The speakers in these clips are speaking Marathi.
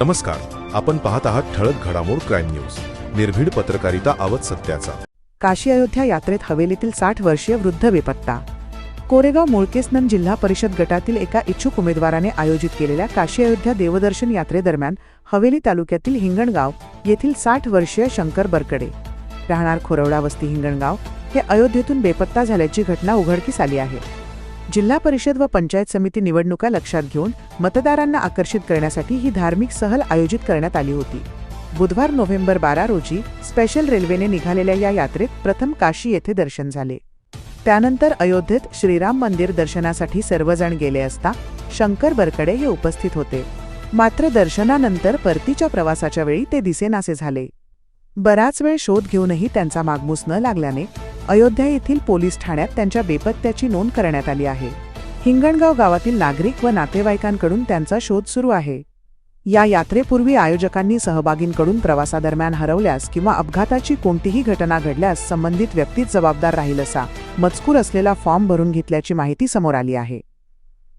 नमस्कार आपण पाहत आहात ठळक घडामोड क्राईम न्यूज. निर्भीड पत्रकारिता आवत सत्याचा. काशी अयोध्या यात्रेत हवेलीतील साठ वर्षीय वृद्ध बेपत्ता. कोरेगाव मुळकेसनन जिल्हा परिषद गटातील एका इच्छुक उमेदवाराने आयोजित केलेल्या काशी अयोध्या देवदर्शन यात्रेदरम्यान हवेली तालुक्यातील हिंगणगाव येथील साठ वर्षीय शंकर बरकडे. राहणार खोरवडा वस्ती हिंगणगाव हे अयोध्येतून बेपत्ता झाल्याची घटना उघडकीस आली आहे. जिल्हा परिषद व पंचायत समिती निवडणुका लक्षात घेऊन मतदारांना आकर्षित करण्यासाठी ही धार्मिक सहल आयोजित करण्यात आली होती. बुधवार नोव्हेंबर बारा रोजी स्पेशल रेल्वेने निघालेल्या या यात्रेत प्रथम काशी येथे दर्शन झाले. त्यानंतर अयोध्येत श्रीराम मंदिर दर्शनासाठी सर्वजण गेले असता शंकर बरकडे हे उपस्थित होते. मात्र दर्शनानंतर परतीच्या प्रवासाच्या वेळी ते दिसेनासे झाले. बराच वेळ शोध घेऊनही त्यांचा मागमूस न लागल्याने अयोध्या येथील पोलीस ठाण्यात त्यांच्या बेपत्त्याची नोंद करण्यात आली आहे. हिंगणगाव गावातील नागरिक व नातेवाईकांकडून त्यांचा शोध सुरू आहे. या यात्रेपूर्वी आयोजकांनी सहभागींकडून प्रवासादरम्यान हरवल्यास किंवा अपघाताची कोणतीही घटना घडल्यास संबंधित व्यक्तीच जबाबदार राहील असा मजकूर असलेला फॉर्म भरून घेतल्याची माहिती समोर आली आहे.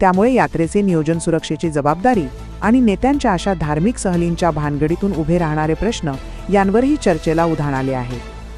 त्यामुळे यात्रेचे नियोजन सुरक्षेची जबाबदारी आणि नेत्यांच्या अशा धार्मिक सहलींच्या भानगडीतून उभे राहणारे प्रश्न यांवरही चर्चेला उधाण आले आहे.